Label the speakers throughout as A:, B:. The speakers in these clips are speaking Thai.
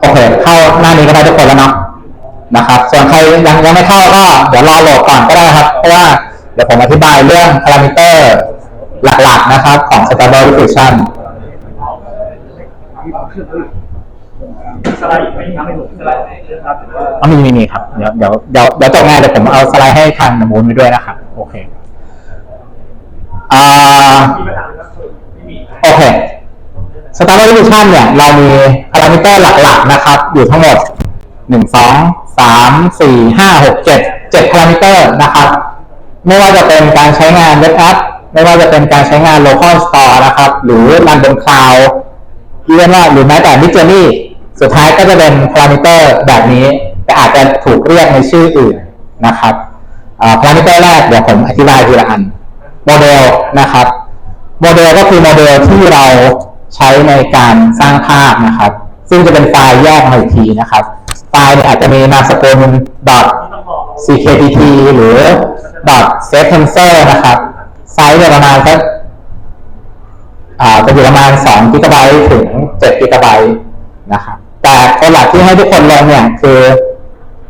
A: โอเค เข้าหน้านี้ก็ได้ทุกคนแล้วเนาะนะครับ ส่วนใครยังยังไม่เข้าก็เดี๋ยวรอโหลดก่อนก็ได้ครับ เพราะว่าเดี๋ยวผมอธิบายเรื่องพารามิเตอร์หลักๆนะครับ ของ Stable Diffusion
B: สไลด์ไม่ทำให้ผมสไลด์ให้ครับหรือว่า
A: อ๋อมีมีมีครับ เดี๋ยวเดี๋ยวเดี๋ยวเดี๋ยวจบงานเดี๋ยวผมเอาสไลด์ให้ทางมูลไปด้วยนะครับ โอเคอ่า
B: มีปัญหาไหมครับไม่มี
A: โอเค Stable Diffusion เนี่ย เรามีพารามิเตอร์หลักๆนะครับ อยู่ทั้งหมดหนึ่งสองสามสี่ห้าหกเจ็ดเจ็ดพารามิเตอร์นะครับ ไม่ว่าจะเป็นการใช้งานเว็บแอปไม่ว่าจะเป็นการใช้งาน local store นะครับ หรือรันบนคลาวด์เรียกว่าหรือแม้แต่ Mid Journey สุดท้ายก็จะเป็นพารามิเตอร์แบบนี้ แต่อาจจะถูกเรียกในชื่ออื่นนะครับพารามิเตอร์แรกเดี๋ยวผมอธิบายทีละอัน โมเดลนะครับ โมเดลก็คือโมเดลที่เรา ใช้ในการสร้างภาพนะครับ ซึ่งจะเป็นไฟล์แยกมาอีกทีนะครับ ไฟล์เนี่ยอาจจะมีนามสกุล .ckpt หรือ .setensor นะครับ ไซส์เนี่ยประมาณสักอาจะอยู่ประมาณ2กิกะไบต์ถึง7กิกะไบต์นะครับ แต่คนหลักที่ให้ทุกคนลงเนี่ยคือ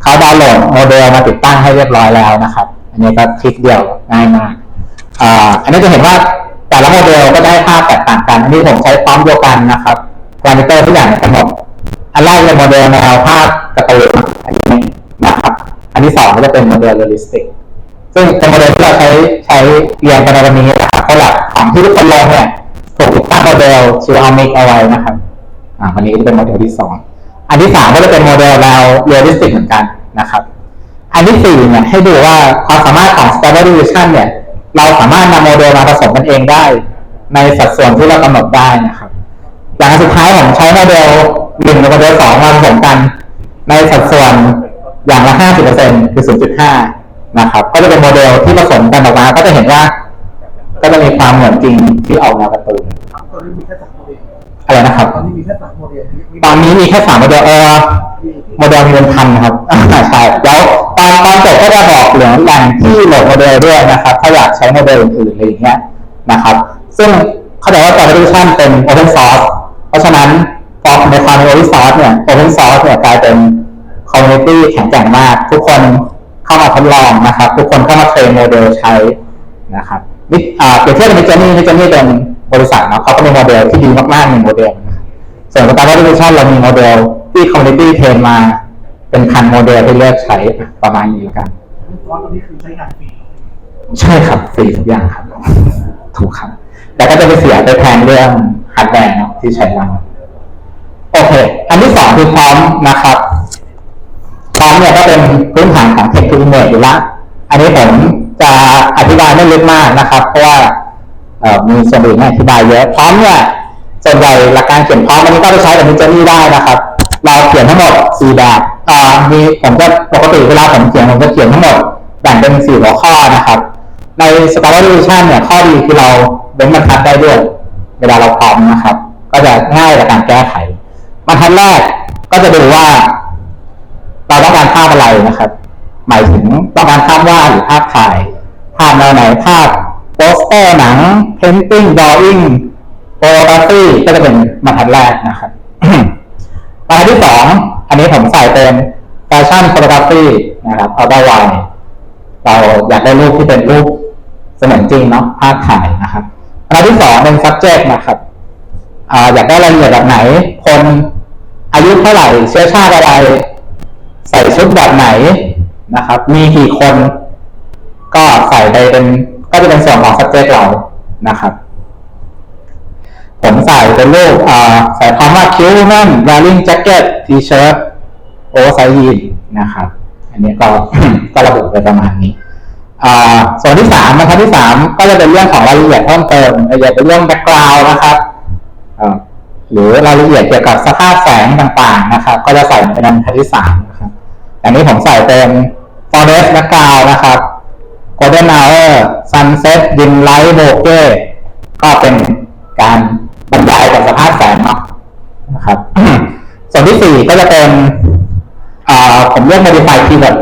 A: เขาดาวน์โหลดโมเดลมาติดตั้งให้เรียบร้อยแล้วนะครับ อันนี้ก็คลิกเดียวง่ายมากออันนี้จะเห็นว่า แต่ละโมเดลก็ได้ภาพแตกต่างกันอันนี้ผมใช้พร้อมเดียวกันนะครับพารามิเตอร์ทุกอย่างกำหนดอันแรกเป็นโมเดลแนวภาพกระตูนอันนี้นะครับอันที่สองก็จะเป็นโมเดลเรียลลิสติกซึ่งเป็นโมเดลที่เราใช้ใช้เรียนกันในวันนี้นะครับเพราะหลักของที่ทุกคนลงเนี่ยถูกติดตั้งโมเดลชิวอัลมิกเอาไว้นะครับอ่าวันนี้จะเป็นโมเดลที่สองอันที่สามก็จะเป็นโมเดลแนวเรียลลิสติกเหมือนกันนะครับอันที่สี่เนี่ยให้ดูว่าความสามารถของ Stable Diffusion เนี่ย เราสามารถนำโมเดลมาผสมกันเองได้ ในสัดส่วนที่เรากำหนดได้นะครับ อย่างอันสุดท้ายผมใช้โมเดลหนึ่งกับโมเดลสองมาผสมกัน ในสัดส่วนอย่างละห้าสิบเปอร์เซ็นคือศูนย์จุดห้านะครับ ก็จะเป็นโมเดลที่ผสมกันออกมาก็จะเห็นว่า ก็จะมีความเหมือนจริงที่ออกแนวการ์ตูน
B: ตอนนี้มีแค่สามโมเดล
A: อะไรนะครับ
B: ตอนนี้มีแค่สามโมเดล
A: ตอนนี้มีแค่สามโมเดลเออโมเดลมีเป็นพันครับ โหลดโมเดลด้วยนะครับ ถ้าอยากใช้โมเดลอื่นๆอะไรอย่างเงี้ยนะครับ ซึ่งเข้าใจว่า Foundation เป็น Open Source เพราะฉะนั้นพอในความเป็น Open Source เนี่ย Open Source เนี่ยกลายเป็น Community แข็งแกร่งมาก ทุกคนเข้ามาทดลองนะครับ ทุกคนเข้ามาเทรนโมเดลใช้นะครับนี่อ่าเปรียบเทียบกับมิจนี่มิจนี่เป็นบริษัทนะเขาก็มีโมเดลที่ดีมากๆหนึ่งโมเดลนะครับส่วน Star Wars Division เรามีโมเดลที่คอมมูนิตี้เทรนมา เป็นพันโมเดลที่เลือกใช้ประมาณนี้แล้วกัน
B: ตอนนี้คือใช้งานฟรี
A: ใช่ครับฟรีทุกอย่างครับ ถูกครับ แต่ก็จะไปเสียไปแพงเรื่องฮาร์ดแวร์เนาะที่ใช้มาโอเค อันที่สองคือพร้อมนะครับพร้อมเนี่ยก็เป็นพื้นฐานของเทคโนโลยีอยู่ละอันนี้ผมจะอธิบายไม่ลึกมากนะครับ เพราะว่ามีส่วนอื่นให้อธิบายเยอะพร้อมเนี่ยส่วนใหญ่หลักการเขียนพร้อมอันนี้ก็ไปใช้กับมิจนี่ได้นะครับ เราเขียนทั้งหมด4แบบมีผมจะปกติเวลาผมเขียนผมจะเขียนทั้งหมด แบ่งเป็น4หัวข้อนะครับ ใน Star Wars Division เนี่ยข้อดีคือเราเว้นบรรทัดได้ด้วย เวลาเราพร้อมนะครับ ก็จะง่ายในการแก้ไขบรรทัดแรกก็จะดูว่า เราต้องการภาพอะไรนะครับ หมายถึงต้องการภาพวาดหรือภาพถ่ายภาพแนวไหนภาพโปสเตอร์หนังเพนติ้งดออิ่งโฟโตกราฟีก็จะเป็นบรรทัดแรกนะครับบรรทัดที่สองอันนี้ผมใส่เป็นแฟชั่นโฟโตกราฟีนะครับเอาได้ไว เราอยากได้รูปที่เป็นรูปเสมือนจริงเนาะภาพถ่ายนะครับบรรทัดที่สองเป็น subject นะครับออยากได้รายละเอียดแบบไหน คนอายุเท่าไหร่ เชื้อชาติอะไร ใส่ชุดแบบไหนนะครับ มีกี่คน ก็ใส่ไปเป็นก็จะเป็นส่วนของ subject เรานะครับผมใส่เป็นรูปใส่คำว่าคิวนั่น wearing jacket t-shirt oversize jean นะครับ อันนี้ก็ก็ระบุไปประมาณนี้ส่วนที่สามนะครับที่สามก็จะเป็นเรื่องของรายละเอียดเพิ่มเติมรายละเอียดเป็นเรื่อง background นะครับหรือรายละเอียดเกี่ยวกับสภาพแสงต่างๆนะครับ ก็จะใส่เป็นอันที่สามนะครับอันนี้ผมใส่เป็น forest background นะครับ golden hour sunset dim light bokeh ก็เป็นการบรรยายกับสภาพแสงเนาะนะครับ ส่วนที่สี่ก็จะเป็น ผมเรียก modify keyword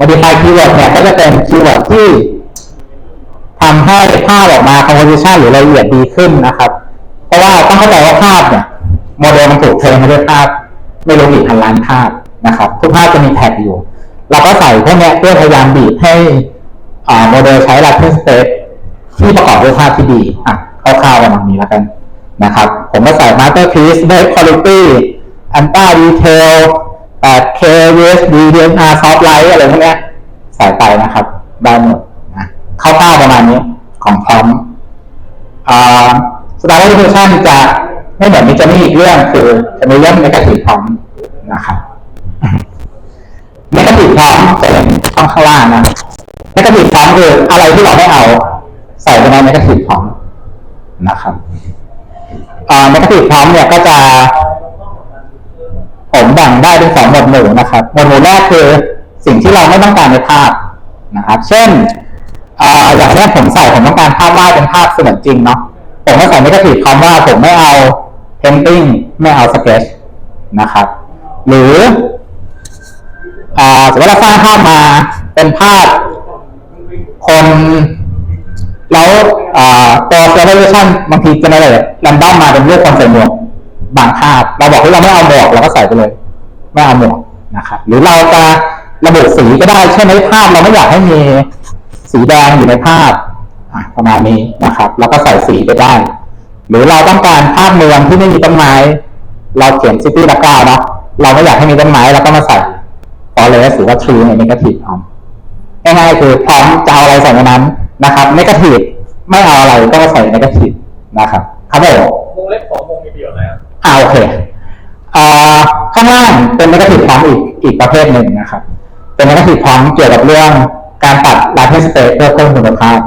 A: modify keyword เนี่ยก็จะเป็นคีย์เวิร์ดที่ทำให้ภาพออกมา composition หรือรายละเอียดดีขึ้นนะครับ เพราะว่าต้องเข้าใจว่าภาพเนี่ยโมเดลมันถูกเทรนมาด้วยภาพ ไม่รู้กี่พันล้านภาพนะครับ ทุกภาพจะมีแท็กอยู่ เราก็ใส่พวกนี้เพื่อพยายามบีบให้โมเดลใช้ latent state ที่ประกอบด้วยภาพที่ดีอะคร่าวๆประมาณนี้แล้วกันนะครับ ผมก็ใส่ masterpiece best quality anta detail 8K USD DNR soft light อะไรพวกนี้ใส่ไปนะครับ ได้หมดนะคร่าวๆประมาณนี้ของพร้อมสตาร์ทเรชันจะไม่เหมือนมิจะมีอีกเรื่องคือจะมีเรื่อง n นกาทีฟพร้อมนะครับ n นกาทีฟพร้อมจะเป็นช่องข้างล่างนะ n นกาทีฟพร้อมคืออะไรที่เราไม่เอา ใส่ไปใน n นกาทีฟพร้อมนะครับเนกาทีฟพร้อมเนี่ยก็จะ ผมแบ่งได้เป็นสองหมวดหมู่นะครับ หมวดหมู่แรกคือสิ่งที่เราไม่ต้องการในภาพนะครับ เช่นอย่างแรกผมใส่ผมต้องการภาพวาดเป็นภาพเสมือนจริงเนาะ ผมก็ใส่ไม่กระถิบคำว่าผมไม่เอา painting ไม่เอา sketch นะครับ หรืออ่าสมมติเราสร้างภาพมาเป็นภาพคนแล้วอ่าตัว generation บางที generate random มาเป็นรูปคนใส่หมวก บางภาพเราบอกว่าเราไม่เอาหมวกเราก็ใส่ไปเลย ไม่เอาหมวกนะครับ หรือเราจะระบุสีก็ได้เช่นในภาพเราไม่อยากให้มีสีแดงอยู่ในภาพประมาณนี้นะครับ แล้วก็ใส่สีไปได้ หรือเราต้องการภาพเมืองที่ไม่มีต้นไม้ เราเขียนซิตี้ละกาเนาะเราไม่อยากให้มีต้นไม้เราก็มาใส่ forest หรือว่า tree ใน negative เอาง่ายๆคือพร้อมจะเอาอะไรใส่ในนั้นนะครับ negative ไม่เอาอะไรก็มาใส่ negative นะครับครับผม
B: วงเล็บสองวงมีประโยชน์อะไรครับ
A: อ่าโอเคอ่าข้างล่างเป็นนักถิพร้อมอีกอีกประเภทหนึ่งนะครับ เป็นนักถิพร้อมเกี่ยวกับเรื่องการตัด latent state เพื่อเพิ่มคุณภาพ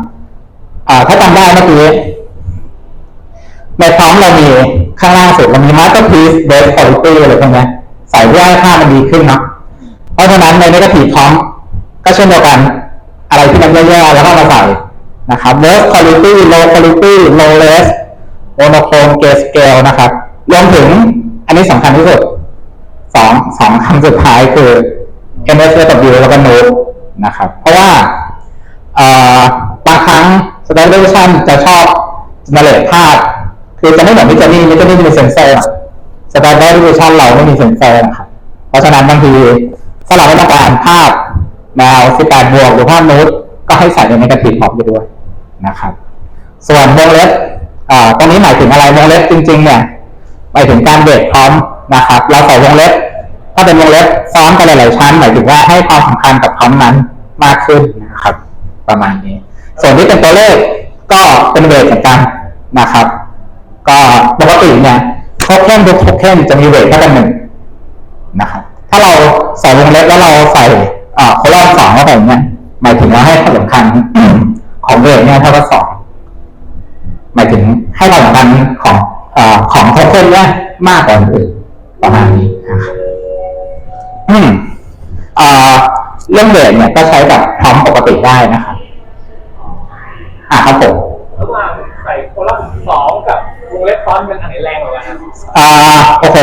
A: อ่าถ้าจำได้เมื่อกี้ในพร้อมเรามีข้างล่างสุดเรามี masterpiece best quality อะไรพวกนี้ใส่เพื่อให้ภาพมันดีขึ้นเนาะเพราะฉะนั้นในนักถิพร้อมก็เช่นเดียวกันอะไรที่มันแย่ๆแล้วก็มาใส่นะครับ best quality low quality low res โมโนโครมเกสเกลนะครับ รวมถึงอันนี้สำคัญที่สุดสองสองคำสุดท้ายคือ MSW แล้วก็ Node นะครับ เพราะว่าบางครั้ง Stabilization จะชอบ generate ภาพ คือจะไม่เหมือนมิจนี่มิจนี่มีเซนเซอร์ Stabilization เราไม่มีเซนเซอร์นะครับ เพราะฉะนั้นบางทีถ้าเราไม่ต้องการภาพแนว18บวกหรือภาพนูดก็ให้ใส่ใน negative พอมไปด้วยนะครับ ส่วนวงเล็บอ่าตรงนี้หมายถึงอะไรวงเล็บจริงๆเนี่ย หมายถึงการเบรกพร้อมนะครับ เราใส่วงเล็บถ้าเป็นวงเล็บซ้อนกันหลายๆชั้นหมายถึงว่าให้ความสำคัญกับพร้อมนั้นมากขึ้นนะครับ ประมาณนี้ ส่วนที่เป็นตัวเลขก็เป็นเวทเหมือนกันนะครับ ก็ปกติเนี่ยโทเค็นทุกโทเค็นจะมีเวทเท่ากันหนึ่งนะครับ ถ้าเราใส่วงเล็บแล้วเราใส่โคลอนสองเข้าไปเนี่ยหมายถึงว่าให้ความสำคัญของเวทเนี่ยเท่ากับสองหมายถึงให้ความสำคัญของ ออของโทเค็นเนี่ยมากกว่าคนอื่นประมาณนี้นะครับอืมเอ่อเรื่องเวทเนี่ยก็ใช้กับพร้อมปกติได้นะครับอ่าครับผม
B: ระหว่างใส่โคลัมน์สองกับวงเล็บซ้อนเป็นอันไหนแรงกว่ากันครับ
A: อ่าโอเค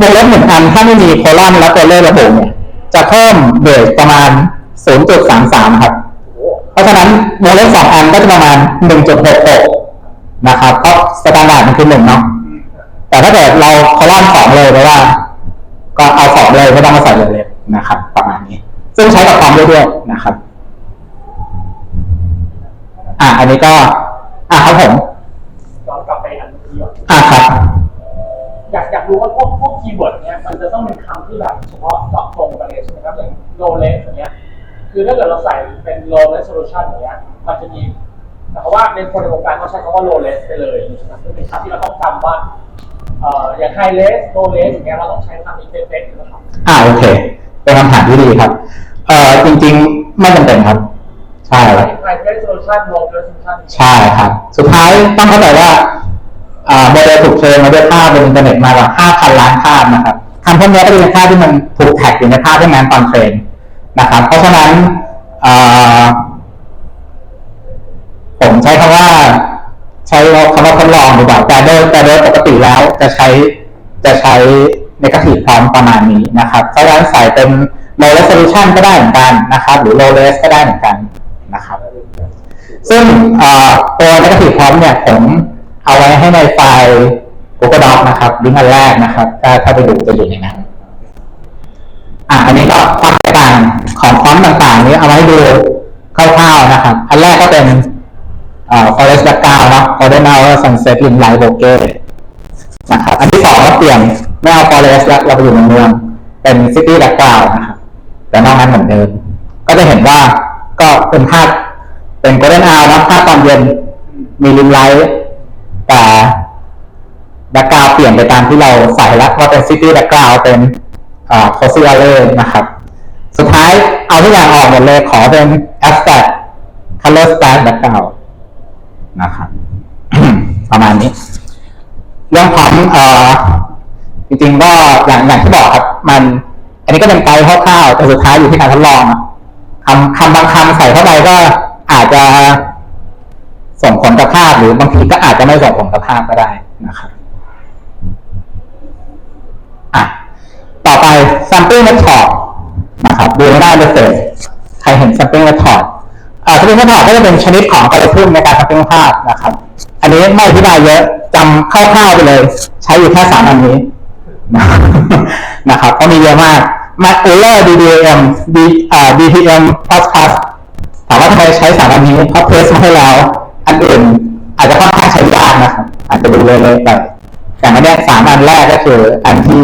A: วงเล็บหนึ่งอันถ้าไม่มีโคลอนและตัวเลขระบุเนี่ยจะเพิ่มเบสประมาณ 0.33 ครับ
B: โอ้โห
A: เพราะฉะนั้นวงเล็บสองอันก็จะประมาณ 1.66 นะครับเพราะสแตนดาร์ดมันคือหนึ่งเนาะแต่ถ้าเกิดเราคอลัมน์สองเลยแปลว่า ก็เอาสองเลยไม่ต้องมาใส่เลยนะครับ ประมาณนี้ ซึ่งใช้กับความด้ด้วยนะครับ อะอันนี้ก็ อะครับผม
B: อนกลับไปอันนี้ก่อน
A: อะครับ
B: อยากอยากรู้ว่าพวกพวกคีย์เวิร์ดเนี้ยมันจะต้องเป็นคำที่แบบเฉพาะเจาะจงไปเลยใช่ไหมครับอย่าง low res อย่างเงี้ย คือถ้าเกิดเราใส่เป็น low resolution อย่างเงี้ย มันจะมี แต่ว่าในคนในวงการเขาใช้คำว่า low res ไปเลยใช่ไหมคือเป็นคำที่เราต้องจำว่าเอ่ออย่าง high res low res อย่างเงี้ยเราต้องใช้คำนี้เป๊ะๆนะครับ
A: อ่าโอเค เป็นคำถามที่ดีครับ เอ่อจริงๆไม่จำเป็นครับ ใช่
B: high resolution low resolution
A: ใช่ครับ สุดท้ายต้องเข้าใจว่าอ่าโมเดลถูกเทรนมาด้วยภาพบนอินเทอร์เน็ตมากกว่า5,000 ล้านภาพนะครับคำพวกนี้ก็เป็นภาพที่มันถูกแท็กอยู่ในภาพที่นั้นตอนเทรนนะครับ เพราะฉะนั้นอ่า ผมใช้คำว่า ใช้คำว่าทดลองดีกว่าแต่โดยแต่โดยปกติแล้วจะใช้จะใช้ negative พร้อมประมาณนี้นะครับเพราะฉะนั้นใส่เป็น low resolution ก็ได้เหมือนกันนะครับ หรือ low res ก็ได้เหมือนกันนะครับ ซึ่งตัว negative prompt เนี่ยผมเอาไว้ให้ในไฟล์ Google Doc นะครับลิงก์อันแรกนะครับถ้าถ้าไปดูจะอยู่ในนั้นอะอันนี้ก็ความแตกต่างของฟอนต์ต่างๆ นี้เอาไว้ดูคร่าวๆนะครับ อันแรกก็เป็น background เนอะ golden hour sunset rim light bokeh นะครับอันที่สองก็เปลี่ยนไม่เอา forest แล้วเราไปอยู่ในเมืองเป็น city background นะครับแต่นอกนั้นเหมือนเดิมก็จะเห็นว่าก็เป็นภาพเป็น golden hour นะภาพตอนเย็นมีริมไลท์แต่แบ็กกราวเปลี่ยนไปตามที่เราใส่แล้วว่าเป็นซิตี้แบ็กกราวเป็นโคซี่อเลนะครับ สุดท้ายเอาทุกอย่างออกหมดเลยขอเป็น abstract color splash background นะครับ ประมาณนี้ เรื่องของเอ่อจริงๆก็อย่างอย่างที่บอกครับ มัน อันนี้ก็เป็นไกด์คร่าวๆแต่สุดท้ายอยู่ที่การทดลองคำคำบางคำใส่เข้าไปก็อาจจะส่งผลกับภาพหรือบางทีก็อาจจะไม่ส่งผลกับภาพก็ได้นะครับอะต่อไป sampling method นะครับดูไม่ได้เลยเสร็จใครเห็น sampling method อ่า sampling method ก็จะเป็นชนิดของกระทุ่มในการ sampling ภาพนะครับ อันนี้ไม่อธิบายเยอะจำคร่าวๆไปเลย ใช้อยู่แค่สามอันนี้นะครับก็มีเยอะมาก Mac u l e r DDM D อ่า DTM plus plus ถามว่าทำไมใช้สามอันนี้เพราะเทสมาให้แล้ว อันอื่นอาจจะค่อนข้างใช้ยากนะครับ อาจจะดูเลยๆไปอย่างอันเนี้ยสามอันแรกก็คืออันที่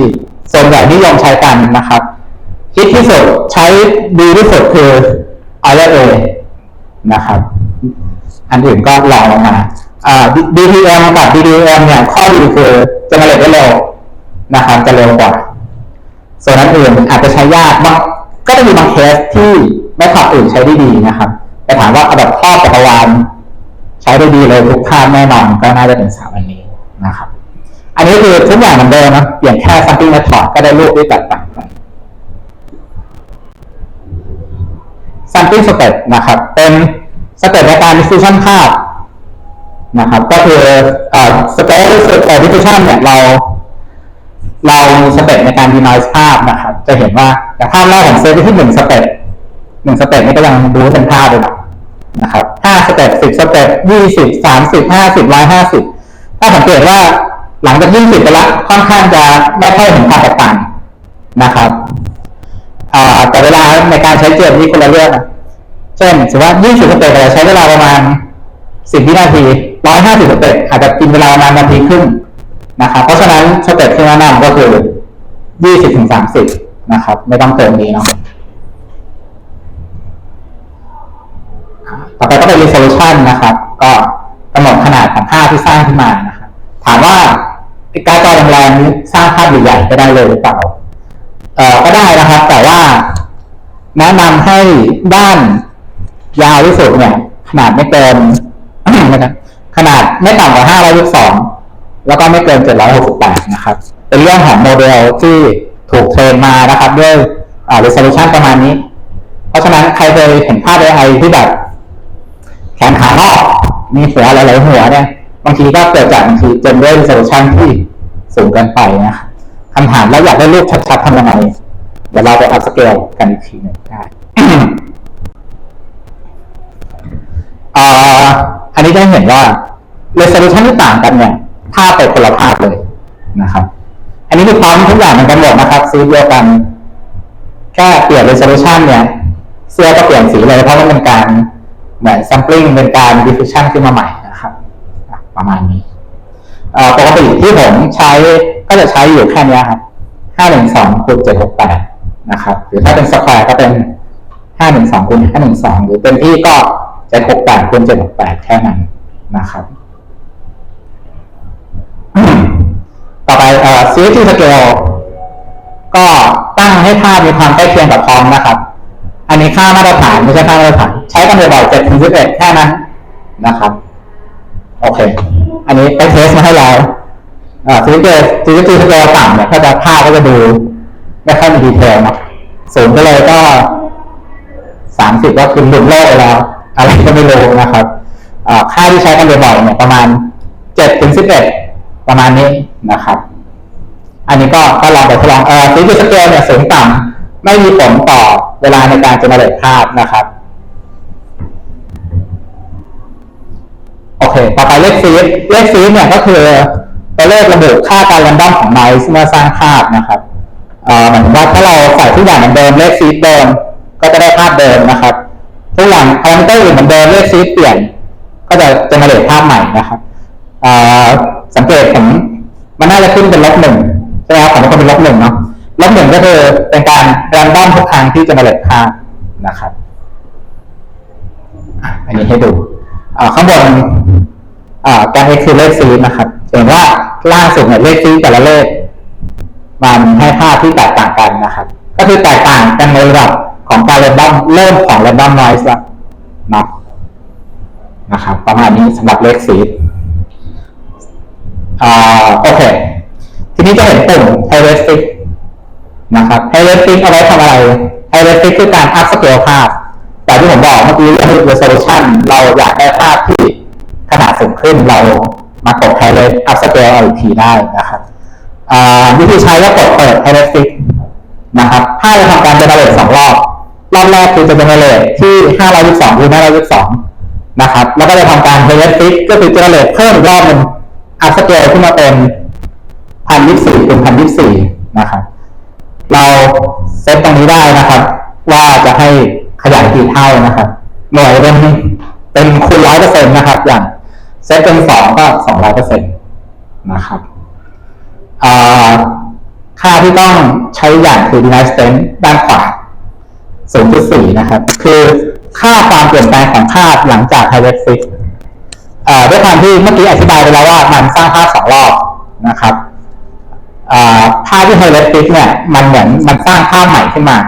A: ส่วนใหญ่นิยมใช้กันนะครับคิดที่สุดใช้ดีที่สุดคือ i r A นะครับ อันอื่นก็ลองลงมา DTM กับ DDM เนี่ยข้อดีคือจะมาเร็วได้เร็วนะครับจะเร็วกว่า ส่วนอันอื่นอาจจะใช้ยากบางก็จะมีบางเคสที่ไม่ขับอื่นใช้ได้ดีนะครับแต่ถามว่าเอาแบบครอบจักรวาลใช้ได้ดีเลยทุกภาพแน่นอนก็น่าจะเป็นสามอันนี้นะครับ อันนี้คือทุกอย่างเหมือนเดิมนะเปลี่ยนแค่ sampling method ก็ได้รูปที่แตกต่างกัน sampling step นะครับ เป็นสเต็ปในการ diffusion ภาพ นะครับ ก็คือสเอ่อ step diffusion เนี่ยเราเรามีสเต็ปในการดี n น z e ภาพนะครับ จะเห็นว่าแต่ภาพแรกของเซตไปที่หนึ่งสเต็ปหนึ่งสเต็ปนี่ก็ยังรู้เป็นภาพเลยนะนะครับห้าสเต็ปสิบสเต็ปยี่สิบสามสิบห้าสิบร้อยห้าสิบถ้าสังเกตว่าหลังจากยี่สิบไปล้วค่อนข้างจะไม่ค่อยเห็นความแตกต่างนะครับแต่เวลาในการใช้เจมนี่คนละเรื่องนะเช่นสมมติว่ายี่สิบสเต็ปเราใช้เวลาประมาณ สิบวินาทีร้อยห้าสิบสเต็ปอาจจะกินเวลาประมาณนาทีครึ่งนะครับเพราะฉะนั้นสเต็ปที่แนะนำก็คือ20ถึง30นะครับ ไม่ต้องเติมนี้เนาะต่อไปก็เป็น resolution นะครับ ก็กำหนดขนาดของภาพที่สร้างขึ้นมานะครับถามว่าการจอแรงๆนี้สร้างภาพใหญ่ๆก็ได้เลยหรือเปล่าเอ่อก็ได้นะครับ แต่ว่าแนะนำให้ด้านยาวที่สุดเนี่ยขนาดไม่เกิน นะครับขนาดไม่ต่ำกว่า 522 แล้วก็ไม่เกิน 768 นะครับ เป็นเรื่องของโมเดลที่ถูกเทรนมานะครับ ด้วยอ่า resolution ประมาณนี้ เพราะฉะนั้นใครเคยเห็นภาพ AI ที่แบบแขนขางอกมีหัวหลายๆหัวเนี่ยบางทีก็เกิดจากบางทีเจนด้วย resolution ที่สูงเกินไปนะครับคำถามแล้วอยากได้รูปชัดๆทำยังไงเดี๋ยวเราไปอัพสเกลกันอีกทีหนึ่งได้อ่า อันนี้จะเห็นว่า resolution ที่ต่างกันเนี่ยภาพไปคนละภาพเลยนะครับ อันนี้คือพร้อมทุกอย่างมือนกันหมดนะครับสีเดียวกันแค่เปลี่ยน resolution เนี่ยเสื้อก็เปลี่ยนสีเลยเพราะมันเป็นการเหมือน sampling เป็นการ diffusion ขึ้นมาใหม่นะครับ ประมาณนี้ปกติที่ผมใช้ก็จะใช้อยู่แค่นี้ครับ512คูณ768นะครับ หรือถ้าเป็น square ก็เป็น512คูณ512หรือเป็นที่ก็ 768คูณ768แปดแค่นั้นนะครับ ต่อไปเอ่อ CFG scale ก็ตั้งให้ภามีความใกล้เคียงกับพร้อมนะครับ อันนี้ค่ามาตรฐานไม่ใช่ค่ามาตรฐาน ใช้กันบ่อยๆ7ถึง11แค่นั้นนะครับ โอเค อันนี้ไปเทสมาให้แล้วอ่า CFG CFG scale ต่ำเนี่ยก็จะภาพก็จะดูไม่ค่อยมีดีเทลเนาะสูงไปเลยก็30ก็คือหลุดโลกไปแล้ว อะไรก็ไม่รู้นะครับค่าที่ใช้กันบ่อยๆเนี่ยประมาณ7ถึง11ประมาณนี้นะครับ อันนี้ก็ก็ลองไปทดลองเออซีรีส์สเกลเนี่ยสูงต่ำไม่มีผลต่อเวลาในการเจเนเรตภาพนะครับโอเค ต่อไปเลขซีดเลขซีดเนี่ยก็คือตัวเลขระบุค่าการรันดอมของ noise เมื่อสร้างภาพนะครับเอ่อหมายถึงว่าถ้าเราใส่ทุกอย่างเหมือนเดิมเลขซีดเดิมก็จะได้ภาพเดิมนะครับ ทุกอย่างพารามิเตอร์อื่นเหมือนเดิมเลขซีดเปลี่ยน ก็จะเจเนเรตภาพใหม่นะครับสังเกตผมมันน่าจะขึ้นเป็นลบหนึ่งใช่ไหมครับของมันเป็นลบหนึ่งเนาะลบหนึ่งก็คือเป็นการรันดอมทุกครั้งที่เจเนเรตภาพนะครับอันนี้ให้ดูข้างบนอ่าการ x คือเลขซีดนะครับเห็นว่าล่าสุดเนี่ยเลขซีดแต่ละเลขมันให้ภาพที่แตกต่างกันนะครับ ก็คือแตกต่างกันในระดับ ของการเรนดอมเริ่มของเรนดอมนอยส์ละนะนะครับประมาณนี้สำหรับเลขซีดอ่าโอเค ทีนี้จะเห็นปุ่ม h e r i s t i c นะครับ h e r i s t i c เอาไว้ทำอะไร h e r i s t i c คือการ up scale ภาพ แต่ที่ผมบอกเมื่อกี้เรื่อง resolution เราอยากได้ภาพที่ขนาดสูงขึ้นเรามากด h e r i s t i c up scale เอาอีกทีได้นะครับอ่าวิธีใช้ก็กดเปิด h e r i s t i c นะครับภาพจะทำการ generate สองรอบ รอบแรกคือจะ generate ที่522คือ522นะครับ แล้วก็จะทำการ heuristic ก็คือ generate เพิ่มอีกรอบหนึง up scale ขึ้นมาเป็น1024เป็น1024นะครับ เราเซตตรงนี้ได้นะครับ ว่าจะให้ขยายกี่เท่านะครับ หน่วยเป็นเป็นคูณร้อยเปอร์เซ็นต์นะครับ อย่างเซตเป็นสองก็สองร้อยเปอร์เซ็นต์นะครับค่าที่ต้องใช้อย่างคือ device strength ด้านขวา 0.4 นะครับ คือค่าความเปลี่ยนแปลงของภาพหลังจาก high res fix อ่าด้วยความที่เมื่อกี้อธิบายไปแล้วว่ามันสร้างภาพสองรอบนะครับอ่าภาพที่ไฮเลสฟิกเนี่ย มันเหมือนมันสร้างภาพใหม่ขึ้นมา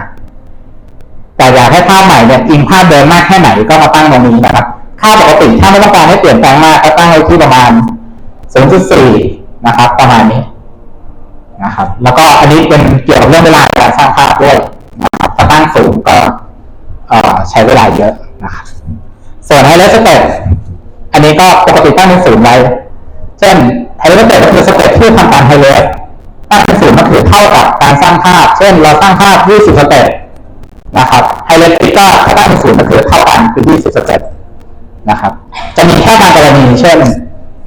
A: แต่อยากให้ภาพใหม่เนี่ยอิงภาพเดิมมากแค่ไหนก็มาตั้งตรงนี้นะครับ ค่าปกติถ้าไม่ต้องการให้เปลี่ยนแปลงมากก็ตั้งไว้ที่ประมาณ 0.4 นะครับ ประมาณนี้นะครับ แล้วก็อันนี้เป็นเกี่ยวกับเรื่องเวลาการสร้างภาพด้วยางสูงก็ใช้เวลาเยอะนะครับส่วนไฮเลสเตปอันนี้ก็ปกติตั้งเป็นศูนย์ไว้ เช่นไฮเลสเตปก็คือสเต็ปที่ทำการไฮเลสตั้งเป็นศูนย์ก็คือเท่ากับการสร้างภาพ เช่น เราสร้างภาพ 20 สเต็ปนะครับไฮเลสติก็ตั้งเป็นศูนย์ก็คือเท่ากันคือ 20 สเต็ปนะครับ จะมีแค่บางกรณีเช่น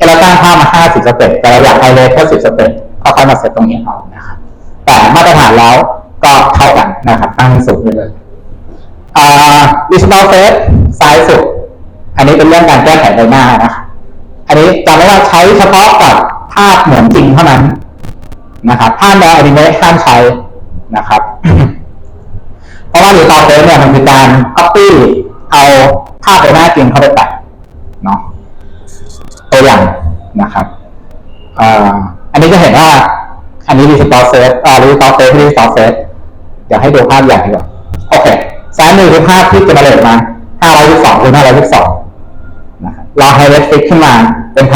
A: เราตั้งภาพมา 50 สเต็ปแต่เราอยากไฮเลสแค่10 สเต็ปก็ค่อยมาเซตตรงนี้เอานะครับแต่มาตรฐานแล้ว ก็เท่ากันนะครับตั้งเป็นศูนย์ไปเลยอ่า digital face ซ้ายสุด อันนี้เป็นเรื่องการแก้ไขใบหน้านะอันนี้จำไว้ว่าใช้เฉพาะกับภาพเหมือนจริงเท่านั้นนะครับภาพแนวอนิเมะห้ามใช้นะครับเพราะว่า digital face เนี่ยมันมีการ copy เอาภาพใบหน้าจริงเข้าไปแปะเนาะตัวอย่างนะครับอ่าอันนี้จะเห็นว่า อันนี้ digital face อ่า digital face digital face เดี๋ ยวให้ดูภาพอย่ดีกว่าโอเคซ้ายมือคือภาพที่จะมาเลทมา522คือ522นะครับเราไฮไลท์ฟิกขึ้นมาเป็น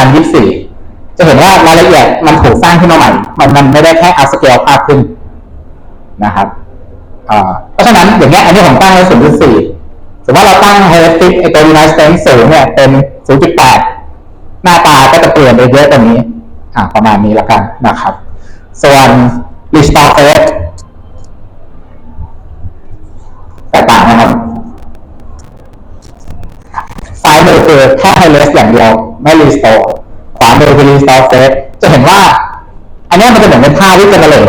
A: 1024 จะเห็นว่ารายละเอียดมันถูกสร้างขึ้นมาใหม่ มันมันไม่ได้แค่อัพสเกลภาพขึ้นนะครับเพราะฉะนั้นอย่างเงี้ยอันนี้ผมตั้งไว้ 0.4สมมติว่าเราตั้งไฮไลท์ฟิกไอตัว device strength สูงเนี่ยเป็น 0.8 หน้าตาก็จะเปลี่ยนไปเยอะกว่านี้อ่าประมาณนี้ล้วกันนะครับ ส่วน restore face ตกต่างนะครับ ซ้ายมือ คือแค่ไฮเลสอย่างเดียวไม่รีสโตร์ขวามือคือรีสโตร์เฟสจะเห็นว่า อันนี้มันจะเหมือนเป็นภาพที่เจเนเรต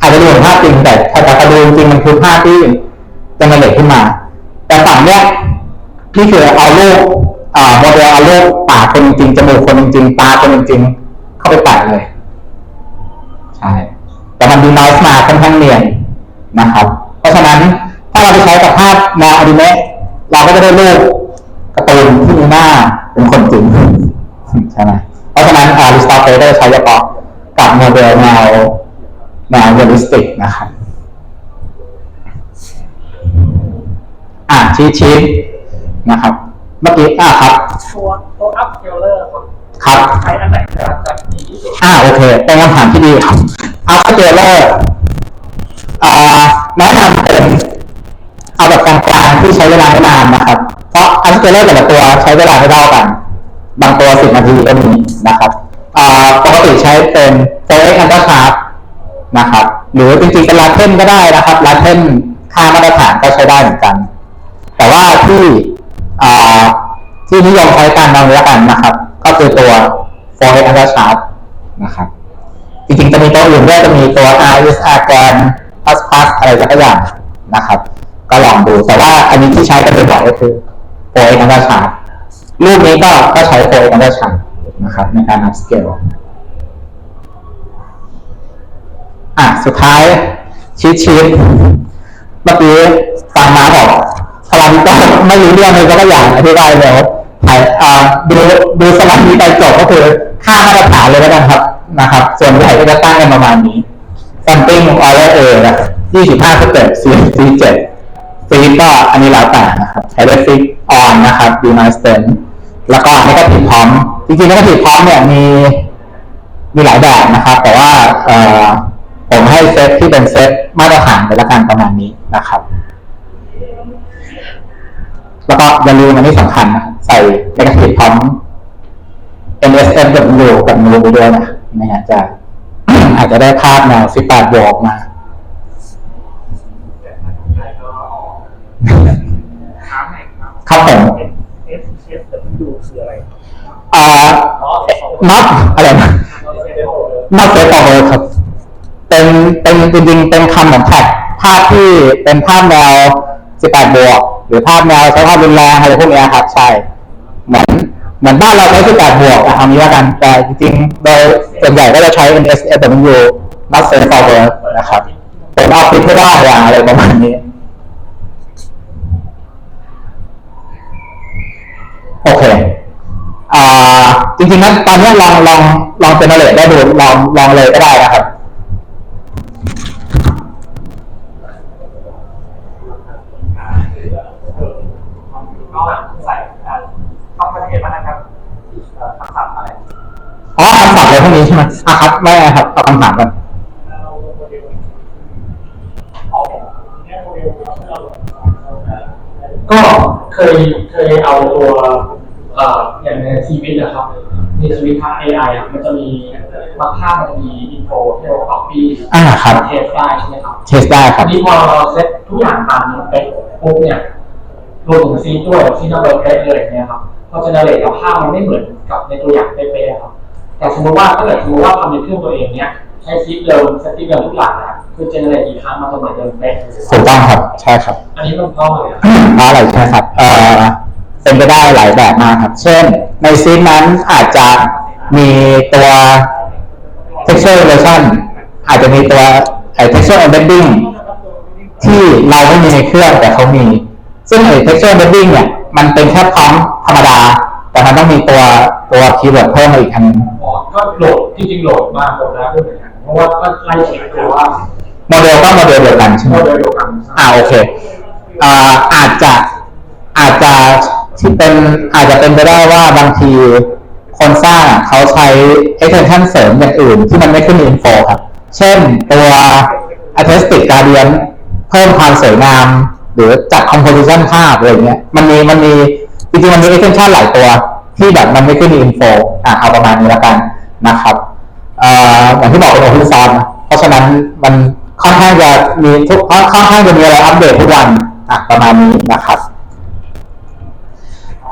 A: อาจจะดูเหมือนภาพจริงแต่ถ้าจะดูจริงมันคือภาพที่เจเนเรตขึ้นมา แต่ฝั่งเนี้ยนี่คือเอารูปอ่าโมเดลเอารูปปากคนจริงจมูกคนจริงตาคนจริงเข้าไปแปะเลยใช่แต่มันดีน้อยมาค่อนข้างเนียนนะครับ เพราะฉะนั้นถ้าเราไปใช้กับภาพแนวอนิเมะเราก็จะได้รูปก ตูนที่มีหน้าเป็นคนจริงใช่ไหมเพราะฉะนั้นอาริสตอเตลได้ใช้เฉพาะกับโมเดลแนวแนวเรียลลิสติกนะครับอ่าชีทชีทนะครับ เมื่อกี้อ่าครับ
B: ตัวตัวอัพเกลเลอร์
A: ครับ
B: ใช้อันไหนจะจะดีที่สุด
A: อ่าโอเคเป็นคำถามที่ดีครับอัพสเกลเลอร์อ่าแนะนำเป็นเอาแบบกลางๆที่ใช้เวลาไม่นานนะครับ อัพสเกลเลอร์แต่ละตัวใช้เวลาไม่เท่ากัน บางตัวสิบนาทีก็มีนะครับปกติใช้เป็น 4x under sharp นะครับ หรือจริงๆเป็นลาเทนก็ได้นะครับลาเทนค่ามาตรฐานก็ใช้ได้เหมือนกัน แต่ว่าที่ที่นิยมใช้กันตอนนี้ละกันนะครับ ก็คือตัว 4x under sharp นะครับ จริงๆจะมีตัวอื่นด้วยจะมีตัว RSR แกน plus plus อะไรสักอย่างนะครับ ก็ลองดูแต่ว่าอันนี้ที่ใช้กันบ่อยๆก็คือ โปรเอ็กซ์ชาร์รูปนี้ก็ก็ใช้โปรเอ็กซ์ชาร์นะครับในการ upscale อะสุดท้ายชีทชีทเมื่อกี้ตามมาบอกสลับก็ไม่รู้เรื่องเลยก็ไม่อยากอธิบายแล้วถ่ายอ่าดูดูสลับนี้ไปจบก็คือค่ามาตรฐานเลยแล้วกันครับนะครับ ส่วนใหญ่ก็จะตั้งกันประมาณนี้ sampling order A นะ25สเต็ป CFC 7 ฟีดก็อันนี้แล้วแต่นะครับใช้ได้ฟิกออนนะครับดูน i สเตนแล้วก็นี่ก็ผิดพร้อม จริงๆแล้วก็ผิดพร้อมเนี่ยมีมีหลายแบบนะครับ แต่ว่าเออผมให้เซตที่เป็นเซตมาตรฐานไปละกันประมาณนี้นะครับ แล้วก็อย่าลืมอันนี้สำคัญนะใส่เอกสิทธิ์พร้อม NSM กับ U กับ Nu ไปด้วยนะไม่งั้นจะอาจจะได้ภาพแนว18บวกมา
B: ถามหน่อยครับ
A: ครับผม
B: S S W คืออะไร
A: อ่า
B: อ๋อ
A: not อะไรนะ not set over ครับ เป็นเป็นจริงๆเป็นคำเหมือนแท็กภาพที่เป็นภาพแนว 18 บวก หรือภาพแนวใช้ความรุนแรงอะไรพวกเนี้ยครับ ใช่ เหมือนเหมือนบ้านเราใช้ 18 บวกอะเอางี้ละกัน แต่จริงๆ โดยส่วนใหญ่ก็จะใช้ NSFW not set over นะครับ เป็นออฟฟิศไม่ได้อะอะไรประมาณนี้ โอเค อ่า จริงๆนั้นตอนนี้ลองลองลองเจเนเรตได้ดูลองลองเลยก็ได้นะครับ
B: ก็ใส่คำปฏิเสธมานะครับคำศัพท์อะไร
A: อ๋อคำศัพท์อะไรพวกนี้ใช่ไหมอะครับไม่เป็นไรครับเอาคำถามกัน
B: ก็เคยเคยเอาตัวเอ่ออย่างในชีวิตนะครับในชีวิตทาง AI อะมันจะมีบางภาพมันจะมีอินโทรที่เรา copy
A: อ่าครับ
B: เทสได้ใช่ไหมครับ
A: เทสได้ค
B: อั
A: รับ
B: นนี้พอเราเซ็ตทุกอย่างตามนี้เป๊ะปุ๊บเนี่ยรวมถึงซีดด้วยซีดนัมเบอร์เป๊ะเลยเนี่ยครับพอเจเนเรตแล้วภาพมันไม่เหมือนกับในตัวอย่างเป๊ะๆครับ แต่สมมติว่าถ้าเกิดสมมติว่าทำในเครื่องตัวเองเนี่ยใช้ซีดเดิมเซตติ้งเดิมทุกอย่างนะคือเจเนเรตกี่ครั้งมันจะเหมือนเดิมเป๊ะ
A: ถูกต้องครับใช่ครับ
B: อันนี้มันเพราะอะไรอะ
A: เพราะอะไรใช่ครับเอ่อเป็นไปได้หลายแบบมากครับ เช่น ในซีนนั้นอาจจะ มีตัว texture relation อาจจะมีตัวไอ้ texture embedding ที่เราไม่มีในเครื่องแต่เขามี ซึ่งไอ้ texture embedding เนี่ย มันเป็นแค่พร้อมธรรมดา แต่มันต้องมีตัวตัวคีย์เวิร์ดเพิ่มมาอีกอันนึง
B: อ๋อก็โหลดจริงๆโหลดมาหมดแล้วด้วยเหมือนกันเพราะว่าก็ไล่เช็คดูว่า
A: โมเดลก็โมเดลเดียวกันใช่ไห
B: โม
A: ม
B: เดลเดียวกัน
A: อ่าโอเคอ่าอาจจะอาจจะที่เป็นอาจจะเป็นไปได้ว่าบางที คนสร้างเขาใช้ extension เสริมอย่างอื่นที่มันไม่ขึ้น info ครับ เช่นตัว artistic gradient เพิ่มความสวยงาม หรือจัด composition ภาพอะไรเงี้ยมันมีมันมีจริงๆมันมี extension หลายตัว ที่แบบมันไม่ขึ้น info อะเอาประมาณนี้แล้วกันนะครับเอ่ออย่างที่บอกเป็นโอเพนซอร์เพราะฉะนั้นมันค่อนข้างจะมีทุกค่อนข้างจะมีอะไรอัปเดตทุกวันอะประมาณนี้นะครับ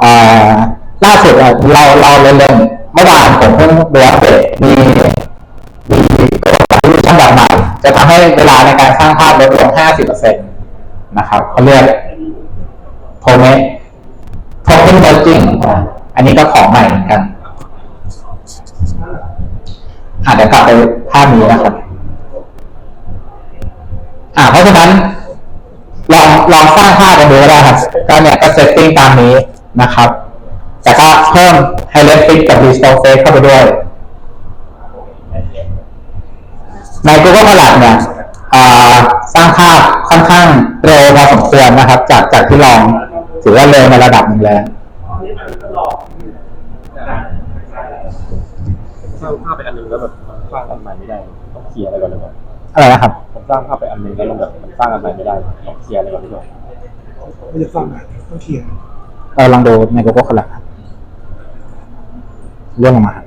A: อ่อ ล่าสุดเราเราเล่นๆเมื่อวานผมเพิ่งดูอัปเดตมีมีรูปช่างแบบใหม่จะทำให้เวลาในการสร้างภาพลดลง 50%นะครับเขาเรียกโทเมทโทเค็นเบอร์จิงอันนี้ก็ของใหม่เหมือนกันอาจจะเดี๋ยวกลับไปภาพนี้นะครับ อ่าเพราะฉะนั้นลองลองสร้างภาพกันดูก็ได้ครับก็เนี่ยก็เซตติ้งตามนี้นะครับ พิ่มไฮไลท์ฟิกกับ Restore Face เข้าไปด้วย ใน Google Colab เนี่ยอ่าสร้างภาพค่อนข้างเร็วพอสมควรนะครับ จากจากที่ลอง ถือว่าเร็วในระดับหนึ่งแล้ว
C: สร้างภาพไปอันหนึงแล้วแบบมันสร้างอันใหม่ไม่ได้ต้องเคลียร์อะไรก่อนหรือเปล่า
A: อะไรนะครับ
C: ผมสร้างภาพไปอันหนึงแล้วมันแบบมันสร้างอันใหม่ไม่ได้ต้องเคลียร์อะไรก่อนหรือเปล่า
D: ไม่ได้ฟังอะต้องเคลียร์
A: เออลองดูใน Google Colab ครับ